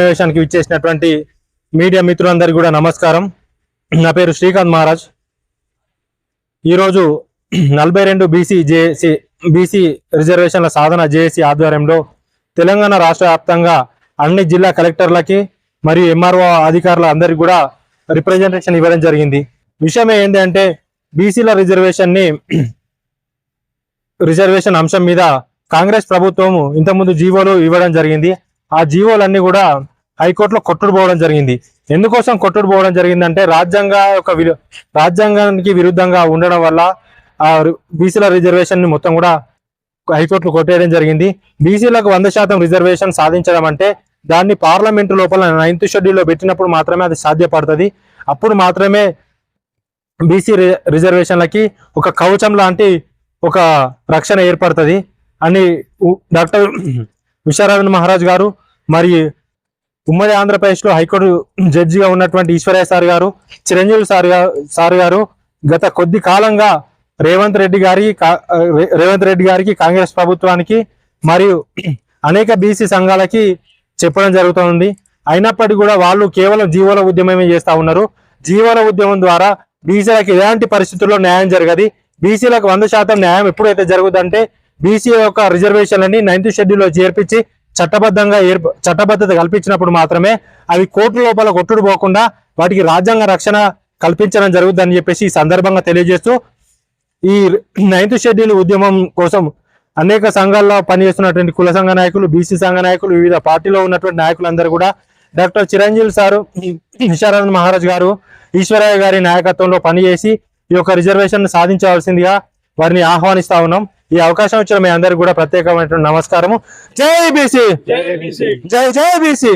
సమావేశానికి విచ్చేసినటువంటి మీడియా మిత్రులందరికీ కూడా నమస్కారం. నా పేరు శ్రీకాంత్ మహారాజ్. ఈరోజు నలభై రెండు బీసీ జేఏసీ బీసీ రిజర్వేషన్ల సాధన జేఏసీ ఆధ్వర్యంలో తెలంగాణ రాష్ట్ర వ్యాప్తంగా అన్ని జిల్లా కలెక్టర్లకి మరియు ఎంఆర్ఓ అధికారుల అందరికీ కూడా రిప్రజెంటేషన్ ఇవ్వడం జరిగింది. విషయం ఏంటంటే బీసీల రిజర్వేషన్ని రిజర్వేషన్ అంశం మీద కాంగ్రెస్ ప్రభుత్వం ఇంతకుముందు జీవోలు ఇవ్వడం జరిగింది. ఆ జీవోలన్నీ కూడా హైకోర్టులో కొట్టుడు పోవడం జరిగింది. ఎందుకోసం కొట్టుడు పోవడం జరిగిందంటే రాజ్యాంగ యొక్క రాజ్యాంగానికి విరుద్ధంగా ఉండడం వల్ల ఆ బీసీల రిజర్వేషన్ని మొత్తం కూడా హైకోర్టులో కొట్టేయడం జరిగింది. బీసీలకు వంద శాతం రిజర్వేషన్ సాధించడం అంటే దాన్ని పార్లమెంటు లోపల నైన్త్ షెడ్యూల్లో పెట్టినప్పుడు మాత్రమే అది సాధ్యపడుతుంది. అప్పుడు మాత్రమే బీసీ రిజర్వేషన్లకి ఒక కవచం లాంటి ఒక రక్షణ ఏర్పడుతుంది అని డాక్టర్ విశ్వనాథన్ మహారాజ్ గారు మరి ఉమ్మడి ఆంధ్రప్రదేశ్లో హైకోర్టు జడ్జిగా ఉన్నటువంటి ఈశ్వరయ్య సార్ గారు చిరంజీవి సార్ సార్ గారు గత కొద్ది కాలంగా రేవంత్ రెడ్డి గారికి రేవంత్ రెడ్డి గారికి కాంగ్రెస్ ప్రభుత్వానికి మరియు అనేక బీసీ సంఘాలకి చెప్పడం జరుగుతుంది. అయినప్పటికీ కూడా వాళ్ళు కేవలం జీవోల ఉద్యమమే చేస్తా ఉన్నారు. జీవోల ఉద్యమం ద్వారా బీసీలకు ఎలాంటి పరిస్థితుల్లో న్యాయం జరగదు? బీసీలకు వంద శాతం న్యాయం ఎప్పుడైతే జరుగుతుందంటే బీసీ యొక్క రిజర్వేషన్లని నైన్త్ షెడ్యూల్లో చేర్పించి చట్టబద్ధంగా ఏర్ప చట్టబద్ధత కల్పించినప్పుడు మాత్రమే అవి కోర్టు లోపల కొట్టుడు పోకుండా వాటికి రాజ్యాంగ రక్షణ కల్పించడం జరుగుతుందని చెప్పేసి ఈ సందర్భంగా తెలియజేస్తూ ఈ నైన్త్ షెడ్యూల్ ఉద్యమం కోసం అనేక సంఘాల్లో పనిచేస్తున్నటువంటి కుల సంఘ నాయకులు బీసీ సంఘ నాయకులు వివిధ పార్టీలో ఉన్నటువంటి నాయకులందరూ కూడా డాక్టర్ చిరంజీవి సారు విశారానంద్ మహారాజ్ గారు ఈశ్వరయ్య గారి నాయకత్వంలో పనిచేసి ఈ యొక్క రిజర్వేషన్ సాధించవలసిందిగా వారిని ఆహ్వానిస్తా ఉన్నాం. ఈ అవకాశం ఇచ్చిన మీ అందరికి కూడా ప్రత్యేకమైనటువంటి నమస్కారము. జై బీసీ. జై జై బీసీ.